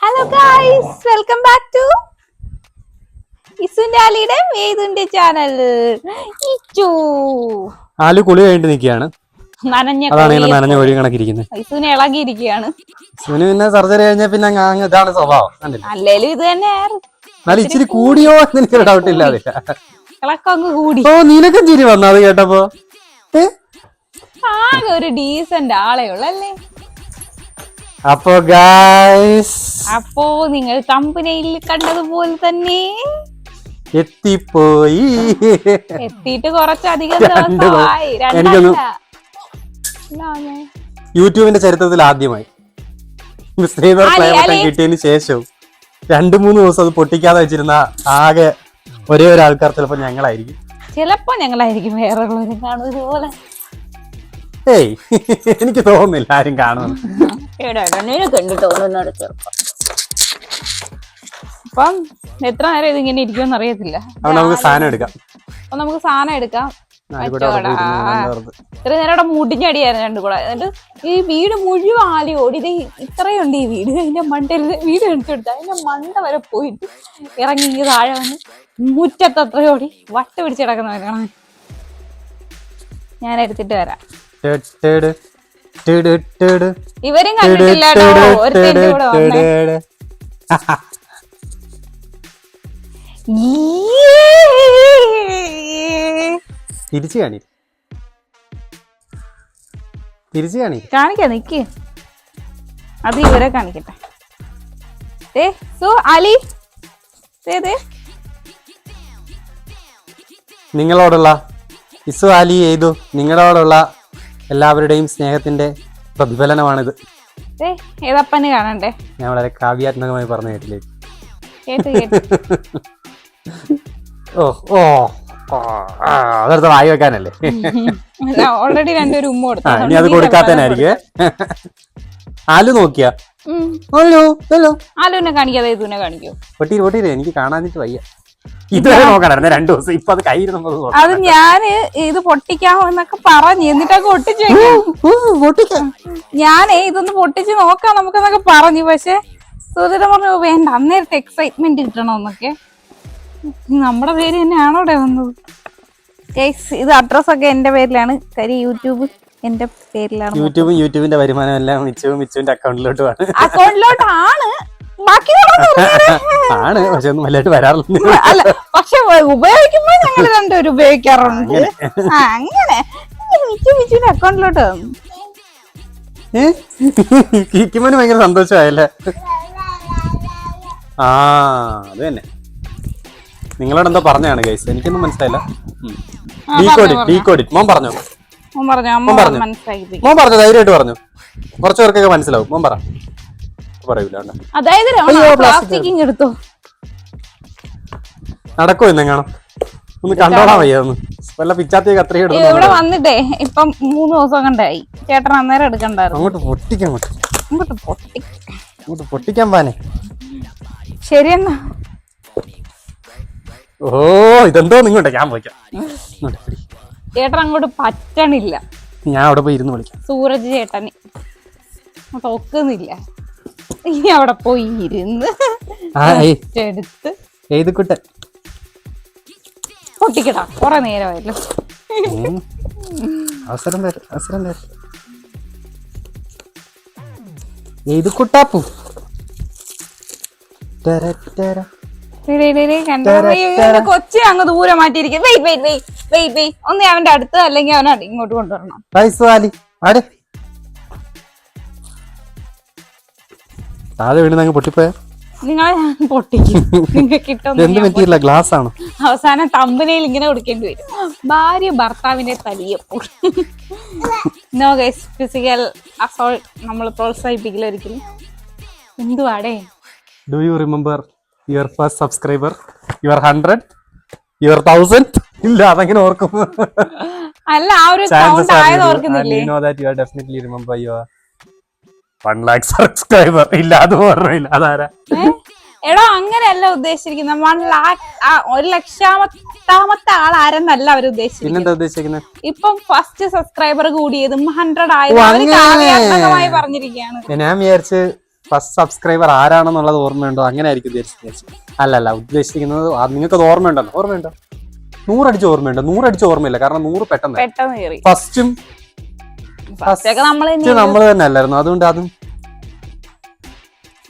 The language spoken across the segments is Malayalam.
Hello guys welcome back to ഇസുന്റെ ആലിയുടെ വേദുന്റെ ചാനൽ ആലു കുളി കഴിഞ്ഞിട്ട് നിൽക്കുകയാണ്. അതാണ് ഇങ്ങനെ നനഞ്ഞ ഒഴി കണക്കിരിക്കുന്നത്. ഇസുവിനെ ഇളകിയിരിക്കുകയാണ്. ഇസുവിന് പിന്നെ സർജറി കഴിഞ്ഞ പിന്നെ ഇതാണ് സ്വഭാവം. അല്ലേലും ഇത് തന്നെ എന്നാലും ഇച്ചിരി കൂടിയോ എന്ന് എനിക്കൊരു ഡൗട്ട് ഇളക്കം അങ്ങ് കൂടി. ഓ നിനക്കും ചിരി വന്നു അത് കേട്ടപ്പോ. ആകെ ഒരു ഡീസന്റ് ആളെ ഉള്ളല്ലേ അപ്പൊ ഗായ്സ് അപ്പോ നിങ്ങൾ കമ്പനിയിൽ കണ്ടതുപോലെ തന്നെ എത്തിപ്പോയി. എത്തിയിട്ട് കുറച്ചധികം ദിവസമായി. എനിക്കൊന്ന് യൂട്യൂബിന്റെ ചരിത്രത്തിൽ ആദ്യമായി. ശ്രീധർ. കിട്ടിയതിന് ശേഷവും രണ്ടു മൂന്ന് ദിവസം അത് പൊട്ടിക്കാതെ വെച്ചിരുന്ന ആകെ ഒരേ ഒരു ആൾക്കാർ ചിലപ്പോ ഞങ്ങളായിരിക്കും. ചിലപ്പോ ഞങ്ങളായിരിക്കും വേറെ കാണുന്നത് പോലെ. ഏയ് എനിക്ക് തോന്നുന്നില്ല ആരും കാണുമെന്ന് കണ്ടിട്ട് തോന്നുന്നോട് ചെറുപ്പം അപ്പം എത്ര നേരം ഇതിങ്ങനെ ഇരിക്കുമെന്ന് അറിയത്തില്ല. നമുക്ക് സാധനം എടുക്കാം. അപ്പൊ നമുക്ക് സാധനം എടുക്കാം. ഇത്ര നേരം അവിടെ മുടിഞ്ഞടിയായിരുന്നു രണ്ടു കൂടെ. എന്നിട്ട് ഈ വീട് മുഴുവൻ ആലി ഓടി. ഇത് ഇത്രയുണ്ട് ഈ വീട്. അതിന്റെ മണ്ടയിൽ വീട് എടുത്തെടുത്ത് അതിന്റെ മണ്ട വരെ പോയിട്ട് ഇറങ്ങി ഈ താഴെ വന്ന് മുറ്റത്ത് അത്രയോടി ഓടി. വട്ട പിടിച്ച് കിടക്കുന്നവരാണ് ഞാൻ എടുത്തിട്ട് വരാം. ഇവരും ടെട് കണ്ടിട്ടില്ല കേട്ടോ ടെട് കൂടെ വന്നേ. ഈ തിരിച്ചു കാണി തിരിച്ചു കാണി കാണിക്കാം നിക്ക്. അത് ഇവരെ കാണിക്കട്ടെ. ദേ സോ അലി. ദേ ദേ. നിങ്ങളോടുള്ള ഇസു അലി ചെയ്തു നിങ്ങളോടുള്ള എല്ലാവരുടെയും സ്നേഹത്തിന്റെ പ്രതിഫലനമാണിത്. ദേ ഏതപ്പന് കാണണ്ടേ? ഞാൻ വളരെ കാവ്യാത്മകമായി പറഞ്ഞു കേട്ടില്ലേ? കേട്ട് കേട്ട്. ഓ ഓ അതെടുത്ത് വായി വെക്കാനല്ലേ? ഓൾറെഡി രണ്ടൊരു ഉമ്മ കൊടുത്തു. ഇനി അത് കൊടുക്കാത്തനായിരിക്കേ ആലു നോക്കിയാ? ഹലോ ഹലോ ആലുവിനെ കാണിക്കാതെ ഇതുനെ കാണിക്കോ. പൊട്ടീര് പൊട്ടീര് എനിക്ക് കാണാനിട്ട് വയ്യ. ഇതുവരെ നോക്കണായിരുന്നു രണ്ടു ദിവസം. ഇപ്പൊ അത് അത് ഞാൻ ഇത് പൊട്ടിക്കാമോ എന്നൊക്കെ പറഞ്ഞു. എന്നിട്ടൊക്കെ ഒട്ടിച്ചു ഞാനേ ഇതൊന്ന് പൊട്ടിച്ച് നോക്കാം നമുക്കെന്നൊക്കെ പറഞ്ഞു. പക്ഷെ സുധിര പറഞ്ഞു വേണ്ട അന്നേരത്തെ എക്സൈറ്റ്മെന്റ് കിട്ടണമെന്നൊക്കെ. നമ്മുടെ പേര് തന്നെയാണോ ഇവിടെ വന്നത്? ഇത് അഡ്രസ് ഒക്കെ എന്റെ പേരിലാണ്. കരി യൂട്യൂബ് എന്റെ പേരിലാണ്. യൂട്യൂബും യൂട്യൂബിന്റെ വരുമാനം എല്ലാം മിച്ചവും മിച്ചുവിന്റെ അക്കൗണ്ടിലോട്ട് ആണ് അക്കൗണ്ടിലോട്ടാണ് ആണ് പക്ഷെ ഒന്നും വലുതായിട്ട് വരാറില്ല. അല്ല പക്ഷെ ഉപയോഗിക്കുമ്പോ ഞങ്ങൾ രണ്ടുപേരും ഉപയോഗിക്കാറുണ്ട്. അങ്ങനെ. മിച്ചു മിച്ചുവിന്റെ അക്കൗണ്ടിലോട്ട് കിക്കുമന് ഭയങ്കര സന്തോഷമായല്ലേ? ആ അത് തന്നെ. നിങ്ങളോട് എന്തോ പറഞ്ഞാണ് ഗൈസ് എനിക്കൊന്നും മനസ്സിലായില്ല. ഡീകോഡിറ്റ് ഡീകോഡിറ്റ് മോൻ പറഞ്ഞോ? മോൻ പറഞ്ഞു മോൻ പറഞ്ഞു? ധൈര്യമായിട്ട് പറഞ്ഞു. കുറച്ചു പേർക്കൊക്കെ മനസ്സിലാവും. മോൻ പറ. പറയൂല. അതായത് പ്ലാസ്റ്റിക്കിങ് എടുത്തു. നടക്കുമോ എന്നെങ്ങാണോ ഒന്ന് കണ്ടോളാൻ വയ്യാന്ന് വല്ല പിച്ചാത്തിയ കത്രിക എടുത്തു ഇവിടെ വന്നിട്ടേ ഇപ്പം മൂന്ന് ദിവസം കണ്ടായി ചേട്ടൻ അന്നേരം എടുക്കണ്ടായിരുന്നു. അങ്ങോട്ട് പൊട്ടിക്കാൻ അങ്ങോട്ട് പൊട്ടി അങ്ങോട്ട് പൊട്ടിക്കാൻ പാനെ. ശരിയെന്നാ ഓ ഇതെന്തോ നിങ്ങോട്ടെ ഞാൻ പോയിക്കാം. ചേട്ടൻ അങ്ങോട്ട് പറ്റണില്ല. ഞാൻ അവിടെ പോയി ഇരുന്ന് വിളിക്കാം. സൂരജ് ചേട്ടന്. തൊക്കുന്നില്ല ഇനി അവിടെ പോയി ഇരുന്ന് എടുത്ത് ഏത് കുട്ടൻ? പൊട്ടിക്കടാ കൊറേ നേരമായല്ലോ. അവസരം തരും അവസരം തരും. ഏത് കുട്ടാപ്പു? ടര, ടര. ഡേയ് ഡേയ് ഡേയ് കണ്ടോ? അയ്യോ, അങ്ങ് ദൂരെ മാറ്റിയിരിക്കും വെയ് വെയ് വെയ് വെയ് വെയ്. ഒന്ന് അവന്റെ അടുത്ത് അല്ലെങ്കിൽ അവനെ ഇങ്ങോട്ട് കൊണ്ടുവരണം. താഴെ വീണ് അങ്ങ് പൊട്ടിപ്പോയ? നിങ്ങളെ ഞാൻ പൊട്ടിക്കും. നിങ്ങൾക്ക് കിട്ടും എന്ത് പറ്റിയില്ല? ഗ്ലാസ് ആണ് അവസാനം തമ്പനയിൽ ഇങ്ങനെ കൊടുക്കേണ്ടി വരും. ഭാര്യ ഭർത്താവിനെ തലിയും നോ ഗൈസ് ഫിസിക്കൽ അസോൾ നമ്മൾ പ്രോത്സാഹിപ്പിക്കില്ല ഒരിക്കലും. എന്തുവാടേ? Do you remember your first subscriber your hundred your thousand ഇല്ല അതങ്ങനെ ഓർക്കും. അല്ല ആ ഒരു സൗണ്ട് ആയത് ഓർക്കുന്നില്ലേ? You are definitely remember your one lakh subscriber ഇല്ല അത് ഓർമ്മയില്ല. അതാരാ? എടോ അങ്ങനെയല്ല ഉദ്ദേശിച്ചിരിക്കുന്നത് വൺ ലാക്ക് ഒരു ലക്ഷാമത്താമത്തെ ആൾ ആരെന്നല്ല അവർ ഉദ്ദേശിക്കുന്നത് ഇപ്പം ഫസ്റ്റ് സബ്സ്ക്രൈബർ കൂടിയതും ഹൺഡ്രഡ് ആയതും പറഞ്ഞിരിക്കുകയാണ്. ഞാൻ വിചാരിച്ച് ഫസ്റ്റ് സബ്സ്ക്രൈബർ ആരാണെന്നുള്ളത് ഓർമ്മയുണ്ടോ? അങ്ങനെ ആയിരിക്കും ഉദ്ദേശിച്ചത്. അല്ല അല്ല ഉദ്ദേശിക്കുന്നത് നിങ്ങൾക്ക് അത് ഓർമ്മയുണ്ടോ? ഓർമ്മയുണ്ടോ? നൂറടിച്ച് ഓർമ്മയുണ്ടോ? നൂറടിച്ച് ഓർമ്മയില്ല കാരണം നൂറ് പെട്ടെന്ന്. ഫസ്റ്റും നമ്മൾ തന്നെ അല്ലായിരുന്നു. അതുകൊണ്ട് അതും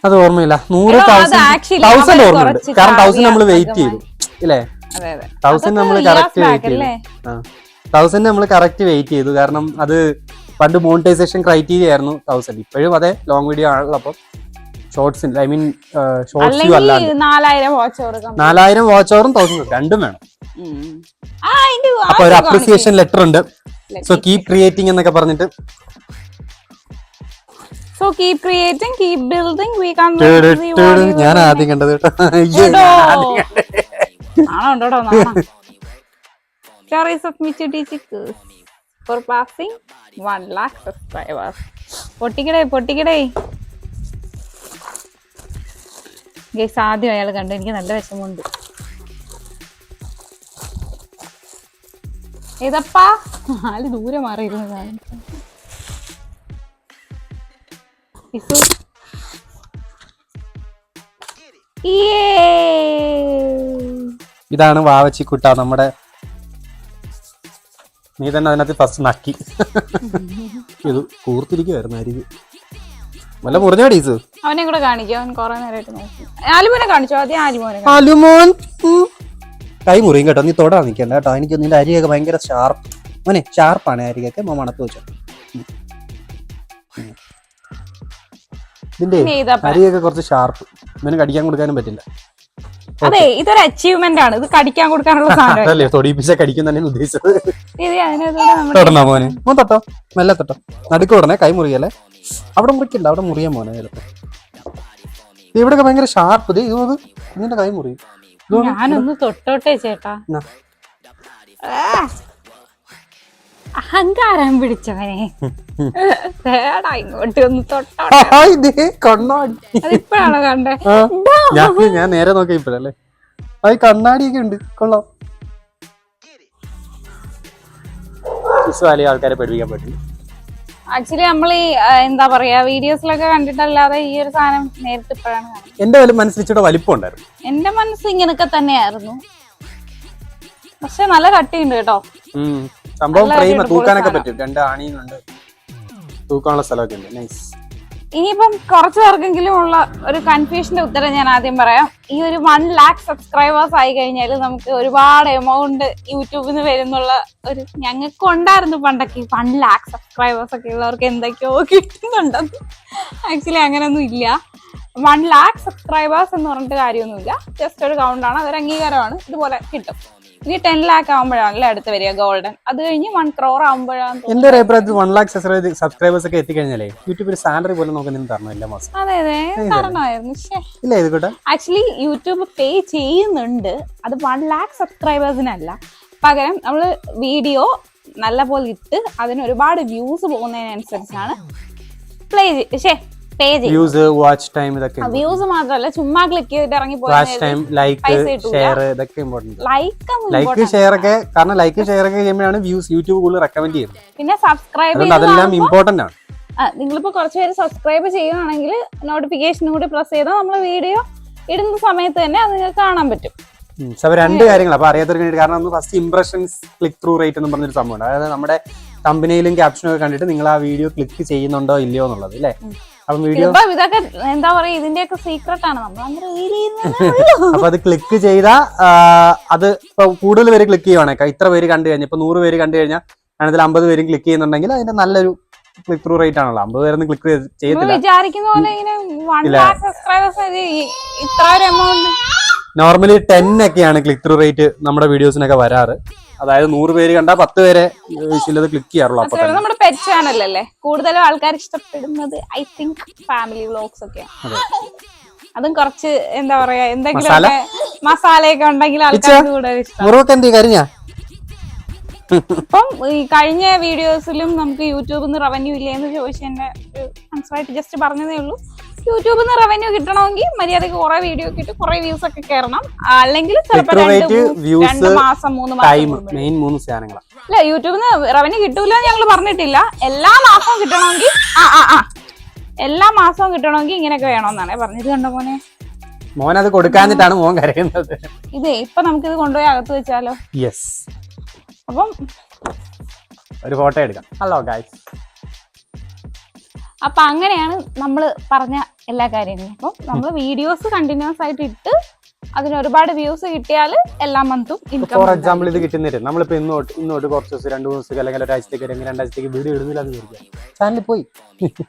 അത് ഓർമ്മയില്ല. നൂറ് തൗസൻഡ് തൗസൻഡ് ഓർമ്മയുണ്ട്. കാരണം തൗസൻഡ് നമ്മൾ വെയിറ്റ് ചെയ്തു. ഇല്ലേ? തൗസൻഡ് നമ്മൾ കറക്റ്റ് വെയിറ്റ് ചെയ്തു. തൗസൻഡ് നമ്മൾ കറക്റ്റ് വെയിറ്റ് ചെയ്തു. കാരണം അത് പണ്ട് മോണിറ്റൈസേഷൻ ക്രൈറ്റീരിയ ആയിരുന്നു തൗസൻഡ് ഇപ്പോഴും അതെ ലോങ് വീഡിയോ ആണല്ലോ അപ്പം. ഷോർട്സ് ഐ മീൻ ഷോർട്സ് അല്ല അല്ലാണ്ട്. നാലായിരം വാച്ച് അവറും തൗസൻഡ് രണ്ടും വേണം. അപ്പൊ ഒരു അപ്രിസിയേഷൻ ലെറ്റർ ഉണ്ട്. സോ കീപ് ക്രിയേറ്റിംഗ് എന്നൊക്കെ പറഞ്ഞിട്ട് so keep creating keep building we can ഞാൻ ആദ്യം കണ്ടത് കേട്ടോ. അയ്യേ, കേട്ടോ. ഞാൻ ഫോർ പാസിംഗ് നാണോ lakh subscribers Stories of Michu Chiku for 1 lakh subscribers. പൊട്ടിക്കടേ പൊട്ടിക്കടേ. ഗൈസ് ആദ്യം അയാൾ കണ്ടു എനിക്ക് നല്ല വിഷമമുണ്ട്. ഏതപ്പാ? ആൾ ദൂരെ മാറിയിരുന്നു ഞാൻ ഇസു. വാവച്ചി ഇതാണ് വാവച്ചിക്കുട്ട നമ്മുടെ നീ തന്നെ അതിനകത്ത് ഫസ്റ്റ് നക്കി. ഇത് കൂർത്തിരിക്കുവായിരുന്നു അരികെ. വല്ല മുറിഞ്ഞ ഡീസ് അവനെ കൂടെ കാണിക്കും അവൻ കുറെ നേരമായിട്ട് നോക്കി. ആലുമോനെ കാണിച്ചോ? ആദ്യം ആലുമോനെ കാണിച്ചോ. കൈ മുറിയും കേട്ടോ. നീ തൊടാൻ നിൽക്കണ്ട കേട്ടോ. എനിക്ക് നിന്റെ അരിയൊക്കെ ഭയങ്കര ഷാർപ്പ് മോനെ ഷാർപ്പാണ് അരികൊക്കെ മോ മണത്ത് വെച്ചോ. ഇതിന്റെ അരിയൊക്കെ കുറച്ച് ഷാർപ്പ് ഇവന് കടിക്കാൻ കൊടുക്കാനും പറ്റില്ല. അതെ ഇതൊരു അച്ചീവ്മെന്റ് ആണ്. ഇത് കടിക്കാൻ കൊടുക്കാനുള്ള സാധനം കടിക്കും തന്നെ ഉദ്ദേശിച്ചത്. തൊടണോ മോനെ? മോൻ തൊട്ടോ? മെല്ലെ തൊട്ടോ. നടുക്ക് ഉടനെ കൈ മുറിയല്ലേ? അവിടെ മുറിക്കണ്ട അവിടെ മുറിയാൻ മോനെ ചിലപ്പോ ഇവിടെയൊക്കെ ഭയങ്കര ഷാർപ്പ് ഇത് ഇത് നിന്റെ കൈ മുറിയും. ഞാനൊന്ന് തൊട്ടോട്ടെ ചേട്ടാ. അഹങ്കാരം പിടിച്ചവനെ. തേടാ ഇങ്ങോട്ട് ഒന്ന് തൊട്ടോട്ടെ. അതിപ്പോഴാണോ കണ്ടേ? ഞാൻ നേരെ നോക്കി ഇപ്പഴല്ലേ? ആ ഈ കണ്ണാടിയൊക്കെ ഉണ്ട്. കൊള്ളാം. ആൾക്കാരെ പഠിപ്പിക്കാൻ പറ്റും ആക്ച്വലി നമ്മൾ ഈ എന്താ പറയാ വീഡിയോസിലൊക്കെ കണ്ടിട്ടല്ലാതെ ഈ ഒരു സാധനം നേരിട്ട് ഇപ്പോഴാണ് കാണുന്നത്. എന്റെ മനസ്സിലിച്ചിട്ട് വലിപ്പം ഉണ്ടായിരുന്നു എന്റെ മനസ്സ് ഇങ്ങനൊക്കെ തന്നെയായിരുന്നു. പക്ഷെ നല്ല കട്ടിയുണ്ട് കേട്ടോ. സംഭവം നല്ല അടിപൊളി തൂക്കാനൊക്കെ സാധനം. പറ്റും. രണ്ട് ആണിയുണ്ട്. തൂക്കാനുള്ള സ്ഥലമൊക്കെ ഉണ്ട്. നൈസ് ഇനിയിപ്പം കുറച്ച് പേർക്കെങ്കിലും ഉള്ള ഒരു കൺഫ്യൂഷന്റെ ഉത്തരം ഞാൻ ആദ്യം പറയാം. ഈ ഒരു വൺ ലാക്ക് സബ്സ്ക്രൈബേഴ്സ് ആയി കഴിഞ്ഞാൽ നമുക്ക് ഒരുപാട് എമൗണ്ട് യൂട്യൂബിൽ നിന്ന് വരുന്നുള്ള ഒരു ഞങ്ങൾക്ക് ഉണ്ടായിരുന്നു പണ്ടൊക്കെ വൺ ലാക്ക് സബ്സ്ക്രൈബേഴ്സ് ഒക്കെ ഉള്ളവർക്ക് എന്തൊക്കെയോ കിട്ടുന്നുണ്ടെന്ന്. ആക്ച്വലി അങ്ങനെയൊന്നും ഇല്ല. വൺ ലാക്ക് സബ്സ്ക്രൈബേഴ്സ് എന്ന് പറഞ്ഞിട്ട് കാര്യമൊന്നുമില്ല. ജസ്റ്റ് ഒരു കൗണ്ടാണ് അതൊരു അംഗീകാരമാണ്. ഇതുപോലെ കിട്ടും. ഇനി ടെൻ ലാക്ക് ആകുമ്പോഴാണല്ലേ അടുത്ത് വരിക ഗോൾഡൻ അത് കഴിഞ്ഞ് വൺ ക്രോർ ആകുമ്പോഴാണ് എന്റെ ഒരു അഭിപ്രായത്തിൽ വൺ ലാക്ക് സബ്സ്ക്രൈബേഴ്സ് ഒക്കെ എത്തിക്കഴിഞ്ഞാലേ ഒരു സാലറി പോലും നമുക്ക് നിന്ന് തരണം എല്ലാ മാസം. അതെ അതെ. തരണമായിരുന്നു. ഇല്ല ഇത് കൂട്ടെ. ആക്ച്വലി യൂട്യൂബ് പേ ചെയ്യുന്നുണ്ട്. അത് വൺ ലാക്ക് സബ്സ്ക്രൈബേഴ്സിനല്ല പകരം നമ്മൾ വീഡിയോ നല്ല പോലെ ഇട്ട് അതിന് ഒരുപാട് വ്യൂസ് പോകുന്നതിനനുസരിച്ചാണ് പ്ലേ ശേ പേ വ്യൂസ് വാച്ച് ടൈം ഇതൊക്കെ വ്യൂസ് മാത്രമല്ല ചുമ്മാ ക്ലിക്ക് ചെയ്തിട്ട് ഇറങ്ങി വാച്ച് ടൈം ലൈക്ക് ഷെയർ ഇതൊക്കെ ഇമ്പോർട്ടന്റ് ലൈക്ക് ലൈക്ക് ഷെയർ ഒക്കെ കാരണം ലൈക്ക് ഷെയർ ഒക്കെ ചെയ്യുമ്പോഴാണ് വ്യൂസ് യൂട്യൂബ് കൂടുതൽ റെക്കമെൻഡ് ചെയ്യുന്നത്. പിന്നെ സബ്സ്ക്രൈബ് അതെല്ലാം ഇമ്പോർട്ടന്റ് ആണ്. നിങ്ങളിപ്പോ കുറച്ച് പേര് സബ്സ്ക്രൈബ് ചെയ്യുകയാണെങ്കിൽ നോട്ടിഫിക്കേഷനും കൂടി പ്രസ് ചെയ്താൽ നമ്മൾ വീഡിയോ ഇടുന്ന സമയത്ത് തന്നെ അത് നിങ്ങൾക്ക് കാണാൻ പറ്റും. ഉം. രണ്ട് കാര്യങ്ങൾ അപ്പൊ അറിയാത്തവർക്ക് വേണ്ടി കാരണം ഒന്ന് first impressions click through rate എന്ന് പറഞ്ഞൊരു സംഭവം അതായത് നമ്മുടെ കമ്പനിയിലും ക്യാപ്ഷനും ഒക്കെ കണ്ടിട്ട് നിങ്ങൾ ആ വീഡിയോ ക്ലിക്ക് ചെയ്യുന്നുണ്ടോ ഇല്ലയോ എന്നുള്ളത് അല്ലേ അപ്പം വീഡിയോ ഇതൊക്കെ എന്താ പറയാ ഇതിന്റെയൊക്കെ സീക്രട്ട് ആണ്. നമ്മൾ അപ്പൊ അത് ക്ലിക്ക് ചെയ്താൽ അത് ഇപ്പൊ കൂടുതൽ പേര് ക്ലിക്ക് ചെയ്യുവാണെങ്കിൽ ഇത്ര പേര് കണ്ടു കഴിഞ്ഞാൽ ഇപ്പൊ നൂറ് പേര് കണ്ടു കഴിഞ്ഞാൽ അതിൽ അമ്പത് പേരും ക്ലിക്ക് ചെയ്യുന്നുണ്ടെങ്കിൽ അതിന്റെ നല്ലൊരു ക്ലിക്ക് ത്രൂ റേറ്റ് ആണല്ലോ. അമ്പത് പേരൊന്നും ക്ലിക്ക് ചെയ്യത്തില്ല. വിചാരിക്കുന്ന പോലെ ഇങ്ങനെ നോർമലി ടെൻ ഒക്കെയാണ് ക്ലിക്ക് ത്രൂ റേറ്റ് നമ്മുടെ വീഡിയോസിനൊക്കെ വരാറ്. അതായത് നൂറ് പേര് കണ്ട പത്ത് പേരെ ചിലത് അത് ക്ലിക്ക് ചെയ്യാറുള്ളൂ അപ്പൊ തന്നെ. നമ്മുടെ പെറ്റ് ചാനൽ അല്ലേ കൂടുതലും ആൾക്കാർ ഇഷ്ടപ്പെടുന്നത് ഐ തിങ്ക് ഫാമിലി വ്ലോഗ്സ് ഒക്കെ അതെ. കുറച്ച് എന്താ പറയാ എന്തെങ്കിലും മസാല? ഒക്കെ മസാലയൊക്കെ ഉണ്ടെങ്കിൽ ആൾക്കാർ കൂടുതൽ ഇഷ്ടം. മുറിവൊക്കെ എന്ത് കരിഞ്ഞാ? ഇപ്പം ഈ കഴിഞ്ഞ വീഡിയോസിലും നമുക്ക് യൂട്യൂബിൽ നിന്ന് റവന്യൂ ഇല്ലേന്ന് ചോദിച്ചു ചോദിച്ചതിന്റെ ആൻസർ ആയിട്ട് ജസ്റ്റ് പറഞ്ഞതേ ഉള്ളൂ. യൂട്യൂബിൽ നിന്ന് റവന്യൂ കിട്ടണമെങ്കിൽ മര്യാദയ്ക്ക് കുറെ വീഡിയോ ഒക്കെ ഇട്ട് കുറെ വ്യൂസ് ഒക്കെ കയറണം അല്ലെങ്കിൽ ചിലപ്പോൾ രണ്ട് മാസം മൂന്ന് മാസം മെയിൻ മൂന്ന് സാധനങ്ങളാണ് അല്ല യൂട്യൂബിൽ നിന്ന് റവന്യൂ കിട്ടൂല ഞങ്ങൾ പറഞ്ഞിട്ടില്ല. എല്ലാ മാസവും കിട്ടണമെങ്കിൽ ആ ആ ആ. എല്ലാ മാസവും കിട്ടണമെങ്കിൽ ഇങ്ങനെയൊക്കെ വേണമെന്നാണ് പറഞ്ഞത്. കണ്ടോ മോനെ? മോൻ അത് കൊടുക്കാഞ്ഞിട്ടാണ് മോൻ കരയുന്നത്. ഇതേ ഇപ്പൊ ഇത് കൊണ്ടുപോയി അകത്ത് വെച്ചാലോ? യെസ് അപ്പം ഒരു ഫോട്ടോ എടുക്കാം. ഹലോ ഗായ്സ് അപ്പൊ അങ്ങനെയാണ് നമ്മൾ പറഞ്ഞ എല്ലാ കാര്യങ്ങളും. അപ്പം നമ്മൾ വീഡിയോസ് കണ്ടിന്യൂസ് ആയിട്ട് ഇട്ട് അതിന് ഒരുപാട് വ്യൂസ് കിട്ടിയാൽ എല്ലാ മന്തും ഇൻകം ഫോർ എക്സാമ്പിൾ ഇത് കിട്ടുന്നില്ല? നമ്മളിപ്പോ ഇന്നോട്ട് ഇന്നോട്ട് കുറച്ച് ദിവസം രണ്ട് മൂന്ന് ദിവസം അല്ലെങ്കിൽ ഒരാഴ്ചത്തേക്ക് അല്ലെങ്കിൽ രണ്ടാഴ്ചത്തേക്ക് വീഡിയോ ഇടുന്നില്ല എന്ന് വിചാരിക്കുക. ചാനലിൽ പോയി.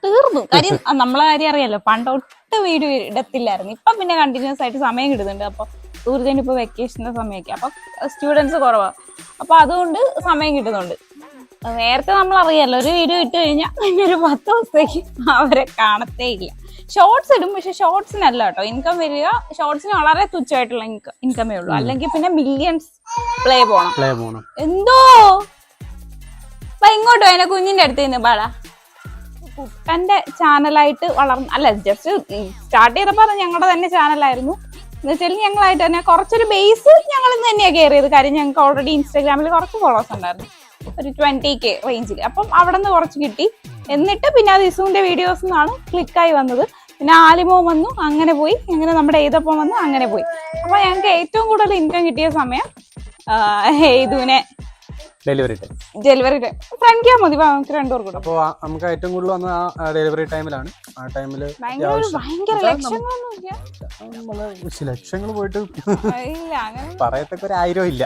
തീർന്നു. കാര്യം നമ്മളെ കാര്യം അറിയാലോ പണ്ട് ഒട്ട് വീഡിയോ ഇടത്തില്ലായിരുന്നു. ഇപ്പൊ പിന്നെ കണ്ടിന്യൂസ് ആയിട്ട് സമയം കിട്ടുന്നുണ്ട്. അപ്പൊ സൂര്യന് ഇപ്പൊ വെക്കേഷന്റെ സമയമൊക്കെ. അപ്പൊ സ്റ്റുഡൻസ് കുറവാണ് അപ്പൊ അതുകൊണ്ട് സമയം കിട്ടുന്നുണ്ട്. നേരത്തെ നമ്മൾ അറിയാലോ ഒരു വീഡിയോ ഇട്ട് കഴിഞ്ഞാൽ പിന്നെ ഒരു പത്ത് ദിവസത്തേക്ക് അവരെ കാണത്തേ ഇല്ല. ഷോർട്സ് ഇടും പക്ഷെ ഷോർട്സിനല്ല കേട്ടോ. ഇൻകം വരിക ഷോർട്സിന് വളരെ തുച്ഛമായിട്ടുള്ള ഇൻകമേ ഉള്ളൂ അല്ലെങ്കിൽ പിന്നെ മില്യൺസ് പ്ലേ പോണം. പ്ലേ പോണം. എന്തോ? വാ ഇങ്ങോട്ടോ എന്നെ കുഞ്ഞിന്റെ അടുത്ത് നിന്ന് പാടാ കുട്ടന്റെ ചാനലായിട്ട് വളർന്നു അല്ല ജസ്റ്റ് സ്റ്റാർട്ട് ചെയ്തപ്പോ അത് ഞങ്ങളുടെ തന്നെ ചാനലായിരുന്നു. എന്ന് വെച്ചാൽ ഞങ്ങളായിട്ട് തന്നെ കുറച്ചൊരു ബേസ് ഞങ്ങൾ ഇന്ന് തന്നെയാണ് കയറിയത്. കാര്യം ഞങ്ങൾക്ക് ഓൾറെഡി ഇൻസ്റ്റാഗ്രാമിൽ കുറച്ച് ഫോളോവേഴ്സ് ഉണ്ടായിരുന്നു. ഒരു ട്വന്റി കെ റേഞ്ചിൽ അപ്പം അവിടെ നിന്ന് കുറച്ച് കിട്ടി. എന്നിട്ട് പിന്നെ അത് ഇസുവിന്റെ വീഡിയോസ് നിന്നാണ് ക്ലിക്കായി വന്നത്. പിന്നെ ആലിമോ വന്നു അങ്ങനെ പോയി. അങ്ങനെ നമ്മുടെ ഏതപ്പം വന്നു അങ്ങനെ പോയി. അപ്പൊ ഞങ്ങൾക്ക് ഏറ്റവും കൂടുതൽ ഇൻകം കിട്ടിയ സമയം ഏതുവിനെ ഡെലിവറി ടൈം ഡെലിവറി ടൈം ഫ്രണ്ട് ക്യാ മതി നമുക്ക് രണ്ടുപേർ കൂടെ. അപ്പോൾ നമുക്ക് ഏറ്റവും കൂടുതൽ വന്ന ആ ഡെലിവറി ടൈമിലാണ് ആ ടൈമിൽ ലക്ഷങ്ങൾ പോയിട്ട് ഇല്ല അങ്ങനെ പറയത്തൊക്കെ ഒരു ആയിരം ഇല്ല.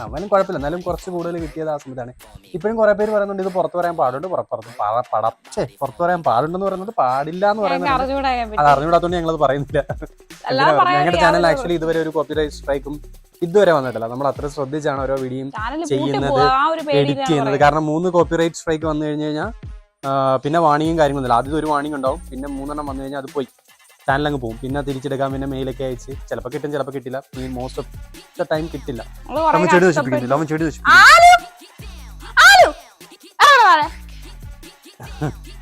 അവനും കുഴപ്പമില്ല. എന്നാലും കുറച്ച് കൂടുതൽ കിട്ടിയത് ആ സമയത്താണ്. ഇപ്പോഴും കുറെ പേര് പറയുന്നുണ്ട് ഇത് പുറത്ത് പറയാൻ പാടുണ്ട് പുറ- പുറത്ത് പടച്ചേ പുറത്ത് പറയാൻ പാടുണ്ടെന്ന് പറയുന്നത് പാടില്ല എന്ന് പറയുന്നത് അത് പറ്റി അറിഞ്ഞുകൂടാത്തോണ്ട് ഞങ്ങളത് പറയുന്നില്ല. ഞങ്ങളുടെ ചാനൽ ആക്ച്വലി ഇതുവരെ ഒരു കോപ്പിറൈറ്റ് സ്ട്രൈക്കും ഇതുവരെ വന്നിട്ടില്ല. നമ്മൾ അത്ര ശ്രദ്ധിച്ചാണ് ഓരോ വീഡിയോയും ചെയ്യുന്നത്, എഡിറ്റ് ചെയ്യുന്നത്. കാരണം മൂന്ന് കോപ്പിറൈറ്റ് സ്ട്രൈക്ക് വന്നു കഴിഞ്ഞു കഴിഞ്ഞാൽ പിന്നെ വാണിയും കാര്യങ്ങളൊന്നുമില്ല ആദ്യം ഒരു വാണിംഗ് ഉണ്ടാവും. പിന്നെ മൂന്നെണ്ണം വന്നു കഴിഞ്ഞാൽ അത് പോയി. ചാനൽ അങ്ങ് പോകും. പിന്നെ തിരിച്ചെടുക്കാൻ പിന്നെ മെയിലൊക്കെ അയച്ച് ചിലപ്പോൾ കിട്ടും ചിലപ്പോൾ കിട്ടില്ല. ഈ മോസ്റ്റ് ഓഫ് ദ ടൈം കിട്ടില്ല. നമ്മൾ അവൻ ചെടി. നശിപ്പിക്കുന്നില്ല അവൻ ചെടി ആലു! ആലു!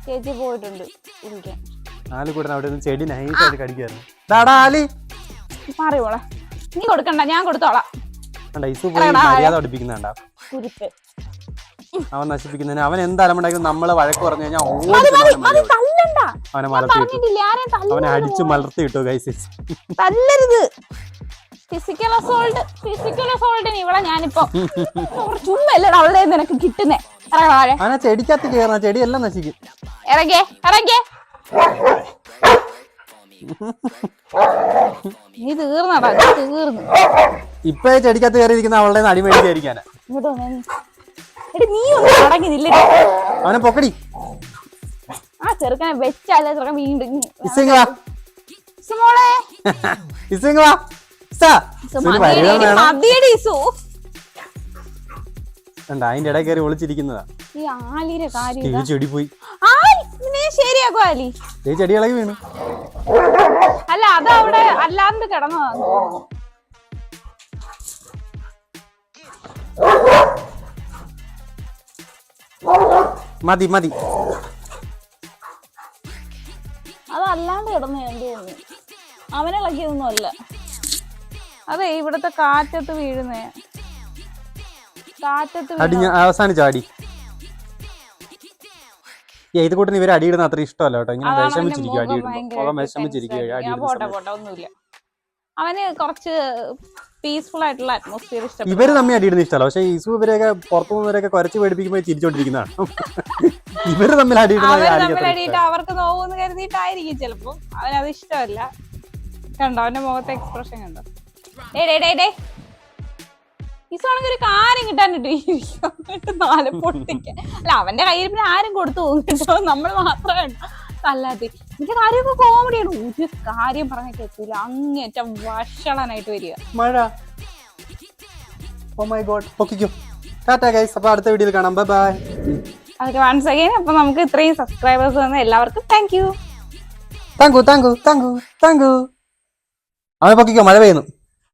ചേച്ചി പോയിട്ടുണ്ട് നാല് കൂടെ അവിടെ ചെടി നൈസായിട്ട് കടിക്കുമായിരുന്നു ഡാടാ ആലി. നീ കൊടുക്കണ്ട ഞാൻ കൊടുത്തോളാം. കുരിപ്പ്. അവൻ നശിപ്പിക്കുന്നതിന് അവൻ എന്ത് അലമുണ്ടാക്കും നമ്മളെ വഴക്ക് പറഞ്ഞു കഴിഞ്ഞാൽ അവനെ മലർത്തും. അവനെ അടിച്ചു മലർത്തി ഗൈസ് തല്ലരുത്. ഫിസിക്കൽ അസോൾട്ട് ഫിസിക്കൽ അസോൾട്ടിന് ഇവിടെ ഞാനിപ്പോ ചുമ്മാ അല്ലടാ അവളുടെ കയ്യിൽ നിനക്ക് കിട്ടുന്നേ. ഇറങ്ങ അവനെ ചെടിക്കകത്ത് കയറുന്ന ചെടിയെല്ലാം നശിക്കും. ഇറങ്ങേ ഇറങ്ങിയേ നീ തീർന്നടാ നീ തീർന്നു. ഇപ്പൊ ചെടിക്കകത്ത് കയറിയിരിക്കുന്ന അവളുടെ അടി മേടിക്കാതിരിക്കാനാ. ഇങ്ങോട്ട് വന്നേ നീ. എടി നീ ഒന്ന് അടങ്ങിയില്ലേ അവനെ പൊക്കടി. ആ ചെറുക്കനെ വെച്ചല്ലേ ചെറുക്കൻ വീണ്ടും ഇസിങ്ങളാ സുമോളെ ഇസിങ്ങളാ ഇസാ. ഇസിന് പരിചയം വേണം. മതിയടി സു അതിന്റെ ഇടയിൽ കയറി ഒളിച്ചിരിക്കുന്നതാ. ഈ ആലിയുടെ കാര്യം ഈ. ചെടി പോയി. ആലി നിന്നെ ശരിയാക്കോ ആലി. ഈ ചെടി ഇളകി വീണു. അല്ല അത് അവിടെ അല്ലാണ്ട് കിടന്നതാണ് മതി മതി. അത് അല്ലാണ്ട് കിടന്നു എന്തോന്നു അവനെ ഇളക്കിയതൊന്നും അല്ല. അതെ ഇവിടത്തെ കാറ്റത്ത് വീഴുന്നേ. കാറ്റത്ത് അവസാനിച്ചാടി വീണ അവസാനിച്ചോ അടി. ഏ, ഇത് കൂട്ടിന് ഇവർ അടിയിടുന്ന അത്ര ഇഷ്ടമല്ല കേട്ടോ. ഇങ്ങനെ വിഷമിച്ചിരിക്കും അടി മുഖം ഇടുമ്പോ ഭയങ്കര മുഖം വിഷമിച്ചിരിക്കും അവന് കുറച്ച് പീസ്ഫുൾ ആയിട്ടുള്ള അറ്റ്മോസ്ഫിയർ ഇഷ്ടം ഇവർ തമ്മിൽ അടിയിടുന്ന ഇഷ്ടമല്ല. പക്ഷെ ഇസു ഇവരെയൊക്കെ പുറത്തു പോകുന്നവരൊക്കെ കുറച്ച് പേടിപ്പിക്കുമ്പോൾ ചിരിച്ചോണ്ടിരിക്കുന്നതാണ്. ഇവർ തമ്മിൽ അടിയിടുന്ന. അവർക്ക് നോവെന്ന് കരുതിയിട്ടായിരിക്കും ചിലപ്പോ. അവനത് ഇഷ്ടമല്ല. കണ്ടോ അവന്റെ മുഖത്തെ എക്സ്പ്രഷൻ കണ്ടോ? ഡേ ഡേ ഡേ ഡേ ഈ സാണെങ്കിൽ ഒരു കാര്യം കിട്ടാനിട്ട് നാല് പൊട്ടിക്കാൻ അല്ല അവന്റെ കയ്യിൽ പിന്നെ ആരും കൊടുത്തു പോകും നമ്മൾ മാത്രമേ അല്ലാതെ ഇതിന്റെ കാര്യമൊക്കെ കോമഡിയാണ് ഒരു കാര്യം പറഞ്ഞ കേൾക്കൂല അങ്ങേറ്റം വഷളനായിട്ട് വരിക. മഴ. ഓ മൈ ഗോഡ് പൊക്കിക്കോ. ടാറ്റാ ഗൈസ് അപ്പോൾ അടുത്ത വീഡിയോയിൽ കാണാം. ബൈ ബൈ അതൊക്കെ വൺസ് അഗൈൻ അപ്പോൾ നമുക്ക് ഇത്രയും സബ്സ്ക്രൈബേഴ്സ് വന്ന എല്ലാവർക്കും thank you thank you thank you thank you thank you അവനെ പൊക്കിക്കോ? മഴ പെയ്യുന്നു.